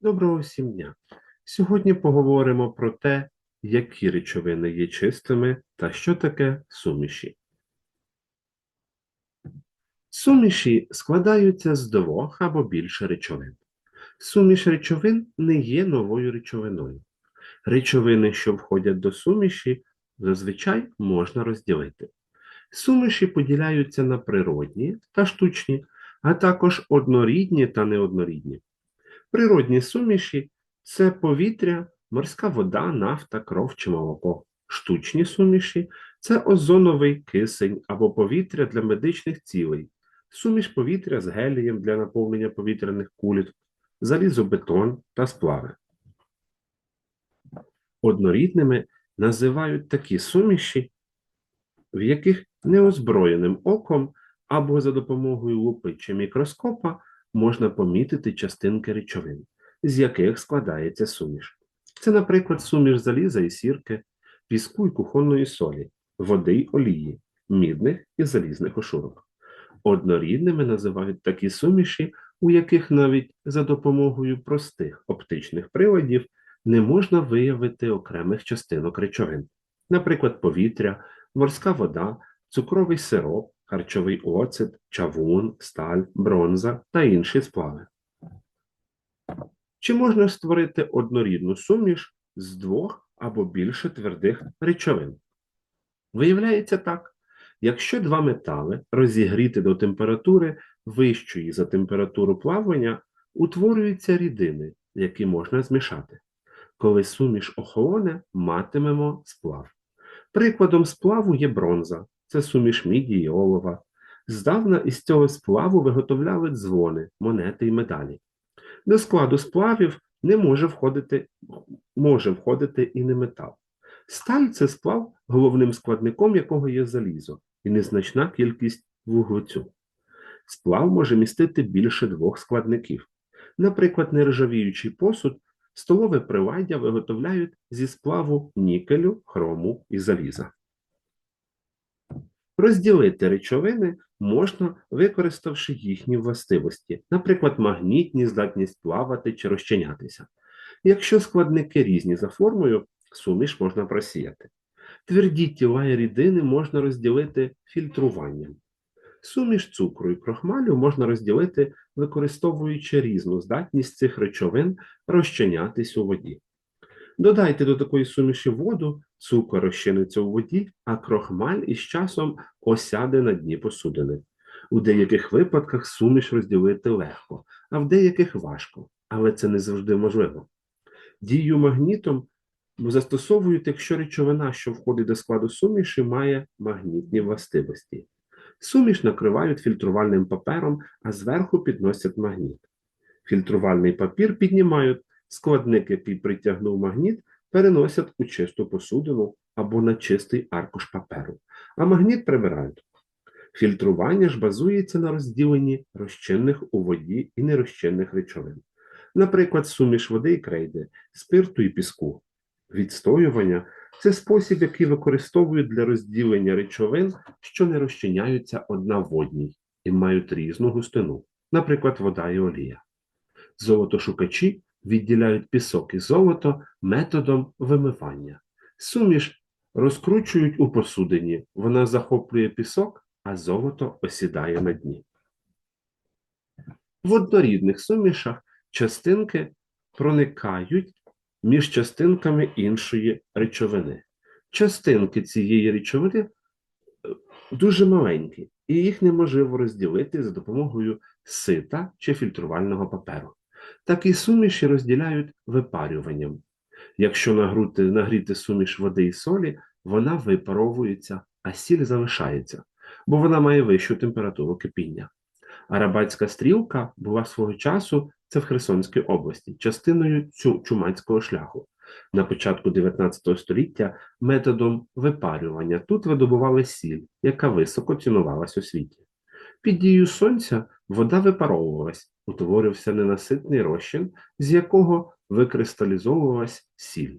Доброго всім дня! Сьогодні поговоримо про те, які речовини є чистими та що таке суміші. Суміші складаються з двох або більше речовин. Суміш речовин не є новою речовиною. Речовини, що входять до суміші, зазвичай можна розділити. Суміші поділяються на природні та штучні, а також однорідні та неоднорідні. Природні суміші це повітря, морська вода, нафта, кров чи молоко. Штучні суміші це озоновий кисень або повітря для медичних цілей, суміш повітря з гелієм для наповнення повітряних кулів, залізобетон та сплави. Однорідними називають такі суміші, в яких неозброєним оком або за допомогою лупи чи мікроскопа можна помітити частинки речовин, з яких складається суміш. Це, наприклад, суміш заліза і сірки, піску і кухонної солі, води й олії, мідних і залізних ошурок. Однорідними називають такі суміші, у яких навіть за допомогою простих оптичних приладів не можна виявити окремих частинок речовин, наприклад, повітря, морська вода, цукровий сироп, харчовий оцет, чавун, сталь, бронза та інші сплави. Чи можна створити однорідну суміш з двох або більше твердих речовин? Виявляється так, якщо два метали розігріти до температури вищої за температуру плавання, утворюються рідини, які можна змішати. Коли суміш охолоне, матимемо сплав. Прикладом сплаву є бронза, це суміш міді і олова. Здавна із цього сплаву виготовляли дзвони, монети і медалі. До складу сплавів не може входити, може входити і не метал. Сталь це сплав, головним складником якого є залізо, і незначна кількість вуглецю. Сплав може містити більше двох складників. Наприклад, нержавіючий посуд, столове приладдя виготовляють зі сплаву нікелю, хрому і заліза. Розділити речовини можна, використавши їхні властивості, наприклад, магнітні здатність плавати чи розчинятися. Якщо складники різні за формою, суміш можна просіяти. Тверді тіла і рідини можна розділити фільтруванням. Суміш цукру і крохмалю можна розділити, використовуючи різну здатність цих речовин розчинятись у воді. Додайте до такої суміші воду, цукор розчиниться у воді, а крохмаль із часом осяде на дні посудини. У деяких випадках суміш розділити легко, а в деяких важко, але це не завжди можливо. Дію магнітом застосовують, якщо речовина, що входить до складу суміші, має магнітні властивості. Суміш накривають фільтрувальним папером, а зверху підносять магніт. Фільтрувальний папір піднімають Складник, який притягнув магніт, переносять у чисту посудину або на чистий аркуш паперу, а магніт прибирають. Фільтрування ж базується на розділенні розчинних у воді і нерозчинних речовин, наприклад, суміш води і крейди, спирту і піску. Відстоювання це спосіб, який використовують для розділення речовин, що не розчиняються одна в одній і мають різну густину, наприклад, вода і олія. Золотошукачі відділяють пісок і золото методом вимивання. Суміш розкручують у посудині, вона захоплює пісок, а золото осідає на дні. В однорідних сумішах частинки проникають між частинками іншої речовини. Частинки цієї речовини е, дуже маленькі, і їх неможливо розділити за допомогою сита чи фільтрувального паперу. Такі суміші розділяють випарюванням. Якщо нагріти, нагріти суміш води і солі, вона випаровується, а сіль залишається, бо вона має вищу температуру кипіння. Арабатська стрілка була свого часу, це в Херсонській області, частиною чумацького шляху. На початку 19 століття методом випарювання тут видобували сіль, яка високо цінувалась у світі. Під дією сонця вода випаровувалась, утворився ненаситний розчин, з якого викристалізовувалась сіль.